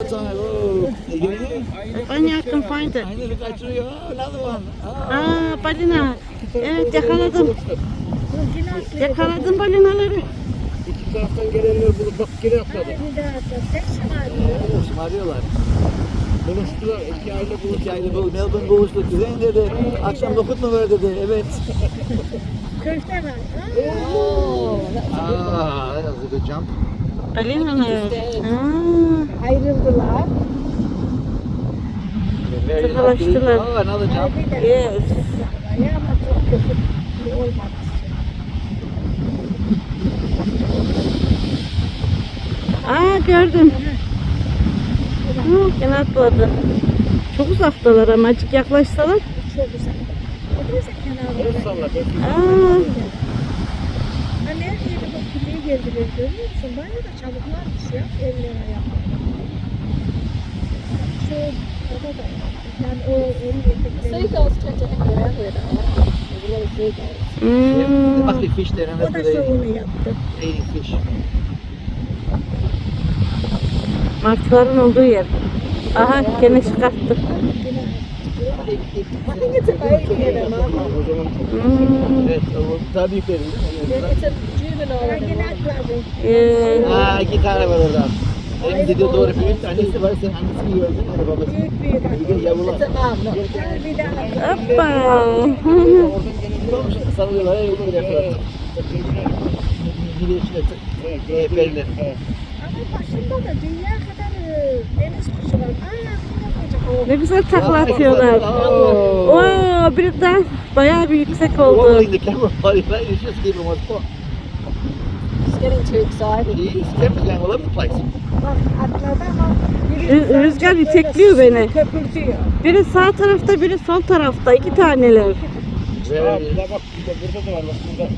Oh? Funny I can find it. You. Oh. Oh. Aa balina. Evet yakaladım. Yakaladım balinaları. İki taraftan gelenler bulup bak geri atladı. Şımarıyorlar. Buluştular. İki aile buluştu. İki aile buluştu. Melbourne buluştu. Güzel dedi. Akşam dokuz mu ver dedi. Evet. Köfte var. Ah, that was a good jump. Balinalar. Aa, De yes. Aa gördüm. Aa, gene atladı. Çok uzaktalar ama azıcık yaklaşsalar. Çok. Salla. Aa, Ha neredeydi bak geldiler görüyor musun? Bayağı da çabuklarmış ya. Eller ayaklar. Şu orada da yani o onun etekleri. Seagulls tend to hang around where they are. There's a lot of seagulls. There hmm. must be fish there. And O that's da where şovunu they yaptı. eating fish. Martıların olduğu yer. Aha gene çıkarttı. Hmm. Evet, o daha büyükleri değil mi? It's a juvenile Ha in a yine mama. atladı. Ee, Aa, iki tane var orada. Benim dediği doğru büyük. Annesi var, sen annesini gördün. Hadi babası. Büyük büyük Bir de yavrular. Bir hoppa. Oradan gene gidiyormuş, sarılıyorlar, her yolda yapıyorlar. Gidiyor işte, e, periler. Ama başında da dünya kadar e, deniz kuşu var. Bir de. Ne güzel takla atıyorlar. Oo, bir daha bayağı bir yüksek oldu. Body, right? It's just keeping one spot. She's getting too excited. Jeez, camera's going all over the place. Bak atladı ama biri Rü- tutar, rüzgar itekliyor beni. Köpürtüyor. Biri sağ tarafta, biri sol tarafta. iki taneler. Very-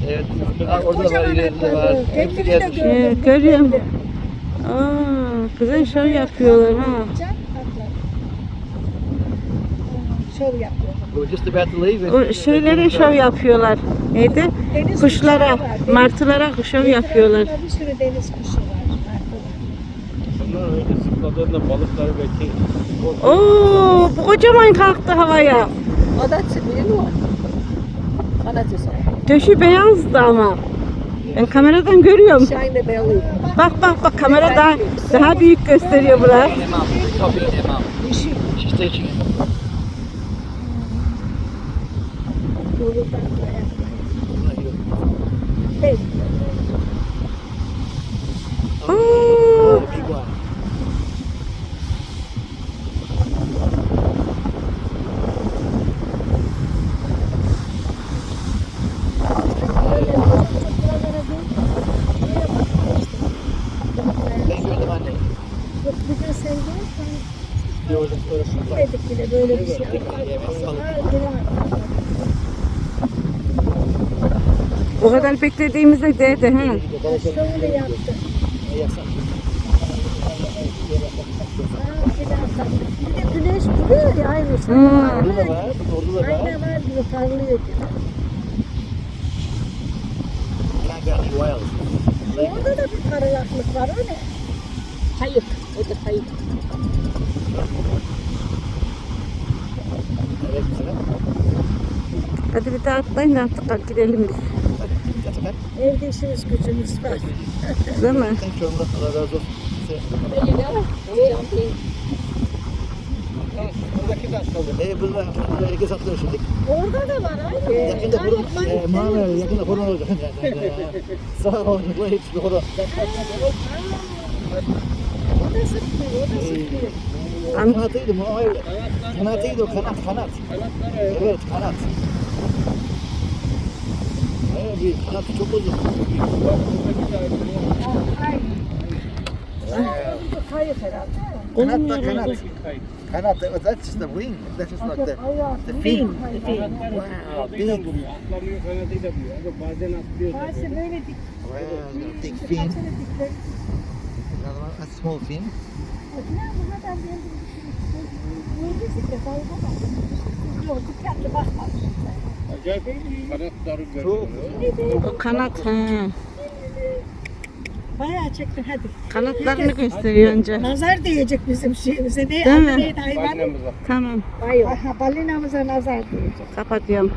Evet, Aa, orada da var, ileride var. atladı. Hepsi Kendini de gelmiş. gördüm. Evet, görüyorum. Aa, güzel şov yapıyorlar ha. Can atladı. Şov yapıyor. We were just about to leave. O şeylere şov yapıyorlar. Neydi? Deniz Kuşlara, kuşları var. Deniz- martılara şov yapıyorlar. Bir sürü deniz kuşu var. Bunlar öyle zıpladığında balıkları belki Oo, bu kocaman kalktı havaya. Oh, that's a new one. Oh, that's a sign. Döşü beyazdı ama. Ben kameradan görüyorum. Bak bak bak kamera daha daha büyük gösteriyor bura. Their mum, copying their mum. Dişi. She's teaching him. Yolu da Hey, Oo, Oh, big one. Ben gördüm anne. Yok bir de sen görsen Gördüm, gördüm. dedik bile böyle bir şey. Yemez balık. Ha, bir atladı. O kadar beklediğimizde değdi yaptı. Bir de atladı. Bir de güneş vuruyor ya aynı şey. Hmm. Orada da var, orada da var. Aynen var gibi parlıyor. Orada da bir karayaklık var o ne? Kayık. It's a kayık. Hadi bir daha atlayın da artık gidelim biz. Yatak. Evde işimiz gücümüz var. Değil mi? Much. Allah razı olsun. Go. Jump in. Ee, burada herkes atlıyor şimdi. Orada da var aynı. Yakında Kayık, burada, mayık e, mi? yakında korona olacak. Sağ olun, bu hepsi orada. O da sıkmıyor, o da sıkmıyor. Kanatıydı. Kanatıydı o, kanat, kanat. Evet, kanat. Evet, bir kanatı çok uzun. Ay. Bu kayık herhalde. Kanat da kanat. Kanat, that's just the wing. That's just like the, the fin. Wow, big. atlamıyor kanadıyla buluyor. Ama bazen atlıyor. Bazı böyle dik. Wow, big fin. Birkaçını dikler. Another one, a small fin. Ne bu kadar geldi. Acayip kanatları. O kanat ha. Bayağı çektin hadi. Kanatlarını gösteriyor önce. Nazar değecek bizim şeyimize. Ne, Değil mi? neydi hayvan? Tamam Aha, balinamıza nazar değecek. kapatıyorum.